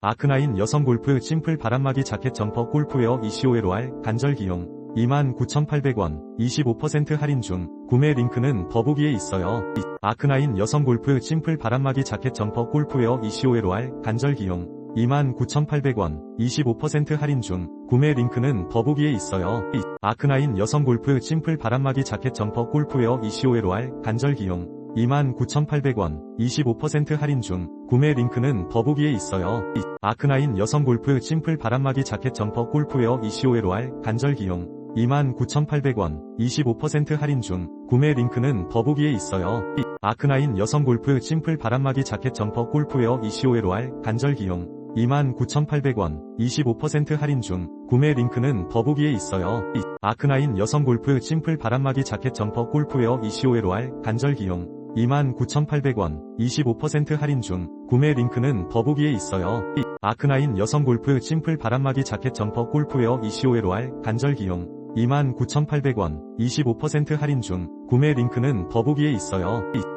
아크나인 여성 골프 심플 바람막이 자켓 점퍼 골프웨어 ECOLOR 간절 기용 29,800원 25% 할인 중 구매 링크는 더보기에 있어요. 아크나인 여성 골프 심플 바람막이 자켓 점퍼 골프웨어 ECOLOR 간절 기용 29,800원 25% 할인 중 구매 링크는 더보기에 있어요. 아크나인 여성 골프 심플 바람막이 자켓 점퍼 골프웨어 ECOLOR 간절 기용 29,800원 25% 할인 중 구매 링크는 더보기에 있어요. 아크나인 여성 골프 심플 바람막이 자켓 점퍼 골프웨어 ECOLOR 간절 기용 29,800원 25% 할인 중 구매 링크는 더보기에 있어요. 아크나인 여성 골프 심플 바람막이 자켓 점퍼 골프웨어 ECOLOR 간절 기용 29,800원 25% 할인 중 구매 링크는 더보기에 있어요. 아크나인 여성 골프 심플 바람막이 자켓 점퍼 골프웨어 ECOLOR 간절 기용 29,800원 25% 할인 중 구매 링크는 더보기에 있어요. 아크나인 여성 골프 심플 바람막이 자켓 점퍼 골프웨어 ECOLOR 간절 기용 29,800원 25% 할인 중 구매 링크는 더보기에 있어요.